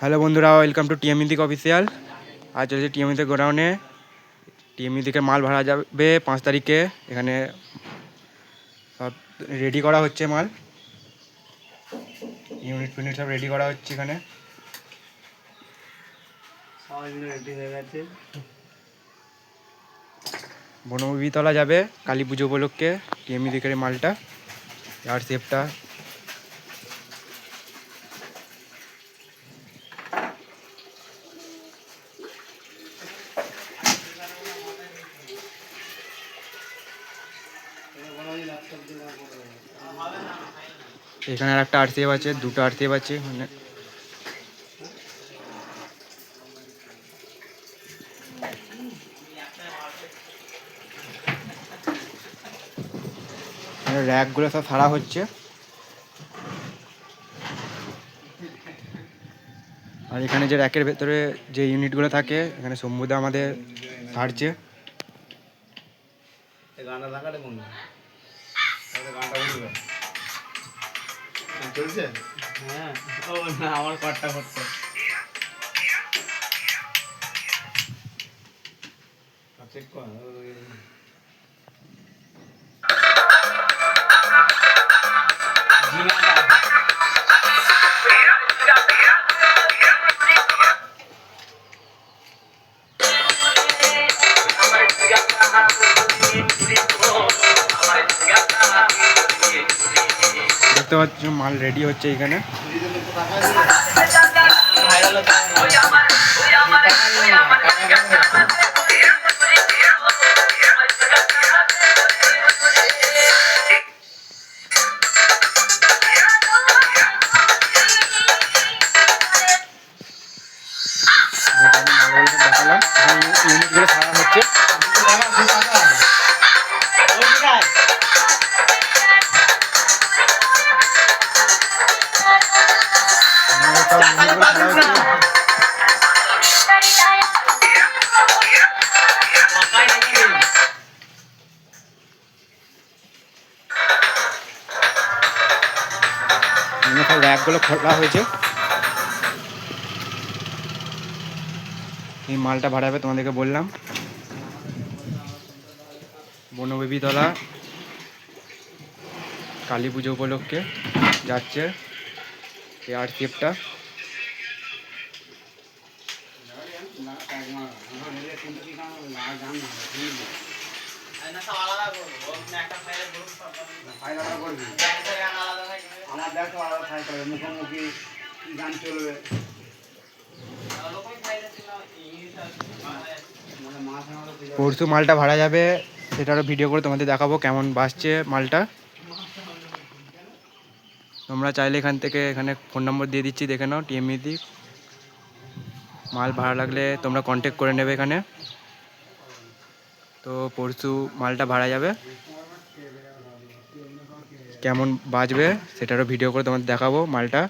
Hello বন্ধুরা welcome to টিএমইদিক official আজ চলেছে টিএমইদিক গোডাউনে টিএমইদিকে মাল ভাড়া যাবে পাঁচ তারিখে। এখানে সব রেডি করা হচ্ছে মাল। ইউনিট ফিউনিট সব রেডি করা হচ্ছে এখানে। বনবিতলা যাবে, কালী পুজো উপলক্ষে। টিএমইদিকের মালটা আর সেফটা এখানে আর একটা আরসিএফ আছে, দুটো আরসিএফ আছে মানে র্যাকগুলো সব সারা হচ্ছে। আর এখানে যে র্যাকের ভেতরে যে ইউনিটগুলো থাকে, এখানে শম্ভুদা আমাদের সারছে এই গানটা চলছে হ্যাঁ। ও না আমার কটটা করতে চেক কর দেখতে পাচ্ছ মাল রেডি হচ্ছে এখানে। সারা হচ্ছে সব র্যাকগুলো খোলা হয়েছে এই মালটা ভাড়াবে তোমাদেরকে বললাম। বনবেবিতলা কালী পুজো উপলক্ষে যাচ্ছে। এই আর পরশু মালটা ভাড়া যাবে, সেটারও ভিডিও করে তোমাদের দেখাবো কেমন বাসছে মালটা। তোমরা চাইলে এখান থেকে এখানে ফোন নম্বর দিয়ে দিচ্ছি, দেখে নাও টিএমইদি মাল ভাড়া লাগলে তোমরা কন্ট্যাক্ট করে নেবে এখানে। তো পরশু মালটা ভাড়া যাবে। কেমন বাজবে সেটারও ভিডিও করে তোমাদের দেখাবো মালটা।